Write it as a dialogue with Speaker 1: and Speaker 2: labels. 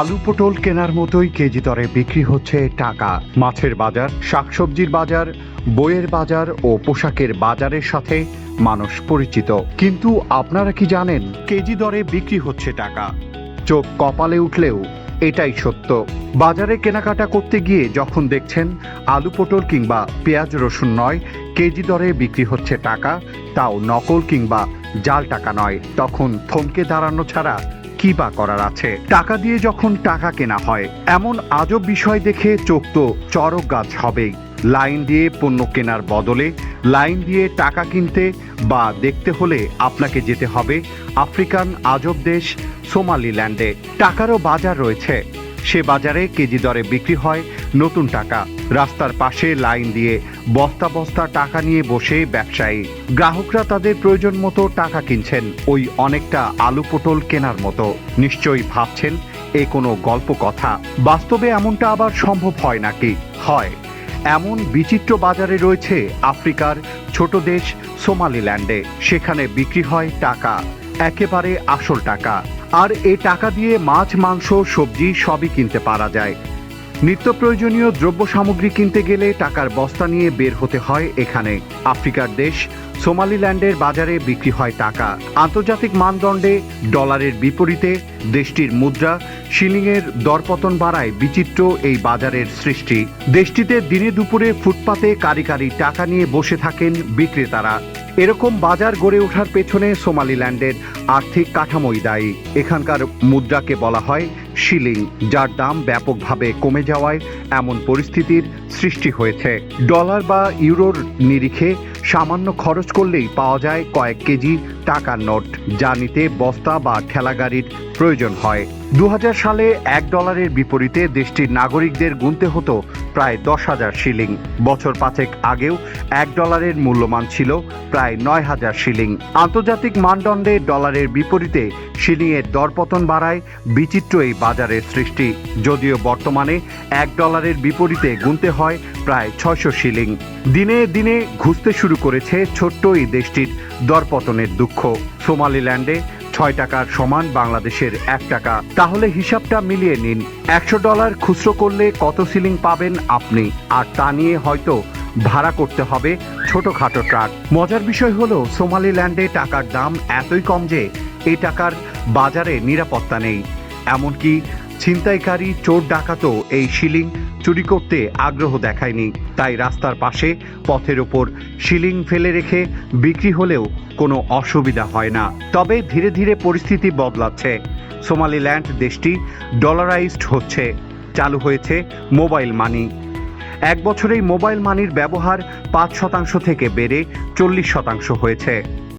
Speaker 1: আলু পটল কেনার মতোই কেজি দরে বিক্রি হচ্ছে টাকা। মাছের বাজার, শাকসবজির বাজার, বইয়ের বাজার ও পোশাকের বাজারের সাথে মানুষ পরিচিত। কিন্তু আপনারা কি জানেন কেজি দরে বিক্রি হচ্ছে টাকা? চোখ কপালে উঠলেও এটাই সত্য। বাজারে কেনাকাটা করতে গিয়ে যখন দেখছেন আলু পটল কিংবা পেঁয়াজ রসুন নয়, কেজি দরে বিক্রি হচ্ছে টাকা, তাও নকল কিংবা জাল টাকা নয়, তখন থমকে দাঁড়ানো ছাড়া কি বা করার আছে। টাকা দিয়ে যখন টাকা কেনা হয়, এমন আজব বিষয় দেখে চোখ তো চরক গাছ হবেই। লাইন দিয়ে পণ্য কেনার বদলে, লাইন দিয়ে টাকা কিনতে বা দেখতে হলে আপনাকে যেতে হবে আফ্রিকান আজব দেশ সোমালিল্যান্ডে। টাকারও বাজার রয়েছে। সে বাজারে কেজি দরে বিক্রি হয় নতুন টাকা। রাস্তার পাশে লাইন দিয়ে বস্তা বস্তা টাকা নিয়ে বসে ব্যবসায়ী। গ্রাহকরা তাদের প্রয়োজন মতো টাকা কিনছেন, ওই অনেকটা আলু পটল কেনার মতো। নিশ্চয়ই ভাবছেন, এ কোনো গল্প কথা। বাস্তবে এমনটা আবার সম্ভব হয় নাকি? হয়। এমন বিচিত্র বাজারে রয়েছে আফ্রিকার ছোট দেশ সোমালিল্যান্ডে। সেখানে বিক্রি হয় টাকা, একেবারে আসল টাকা। আর এ টাকা দিয়ে মাছ মাংস সবজি সবই কিনতে পারা যায়। নিত্য প্রয়োজনীয় দ্রব্য সামগ্রী কিনতে গেলে টাকার বস্তা নিয়ে বের হতে হয় এখানে। আফ্রিকার দেশ, সোমালিল্যান্ডের বাজারে বিক্রি হয় টাকা। আন্তর্জাতিক মানদণ্ডে ডলারের বিপরীতে দেশটির মুদ্রা, শিলিংয়ের দরপতন বাড়ায় বিচিত্র এই বাজারের সৃষ্টি। দেশটিতে দিনে দুপুরে ফুটপাতে কারি কারি টাকা নিয়ে বসে থাকেন বিক্রেতারা। এরকম বাজার গড়ে ওঠার পেছনে সোমালিল্যান্ডের আর্থিক কাঠামোই দায়ী। এখানকার মুদ্রাকে বলা হয় শিলিং, যার দাম ব্যাপকভাবে কমে যাওয়ায় এমন পরিস্থিতির সৃষ্টি হয়েছে। ডলার বা ইউরোর নিরিখে সামান্য খরচ করলেই পাওয়া যায় কয়েক কেজি টাকার নোট, যা নিতে বস্তা বা ঠেলাগাড়ির প্রয়োজন হয়। দু হাজার সালে এক ডলারের বিপরীতে দেশটির নাগরিকদের গুনতে হতো প্রায় দশ হাজার শিলিং। বছর পাঁচেক আগেও এক ডলারের মূল্যমান ছিল প্রায় নয় হাজার শিলিং। আন্তর্জাতিক মানদণ্ডে ডলারের বিপরীতে শিলিংয়ের দরপতন বাড়ায় বিচিত্র এই বাজারের সৃষ্টি। যদিও বর্তমানে এক ডলারের বিপরীতে গুনতে হয় প্রায় ছয়শো শিলিং। দিনে দিনে ঘুষতে শুরু করেছে ছোট্ট এই দেশটির দরপতনের দুঃখ। সোমালিল্যান্ডে ছয় টাকার সমান বাংলাদেশের এক টাকা। তাহলে হিসাবটা মিলিয়ে নিন। একশো ডলার খুচরো করলে কত সিলিং পাবেন আপনি? আর তা নিয়ে হয়তো ভাড়া করতে হবে ছোটখাটো ট্রাক। মজার বিষয় হলো, সোমালিল্যান্ডে টাকার দাম এতই কম যে এই টাকার বাজারে নিরাপত্তা নেই। এমনকি ছিনতাইকারী, চোর ডাকাতও এই শিলিং চুরি করতে আগ্রহ দেখায়নি। তাই রাস্তার পাশে পথের ওপর শিলিং ফেলে রেখে বিক্রি হলেও কোনো অসুবিধা হয় না। তবে ধীরে ধীরে পরিস্থিতি বদলাচ্ছে। সোমালিল্যান্ড দেশটি ডলারাইজড হচ্ছে। চালু হয়েছে মোবাইল মানি। এক বছরেই মোবাইল মানির ব্যবহার পাঁচ শতাংশ থেকে বেড়ে চল্লিশ শতাংশ হয়েছে।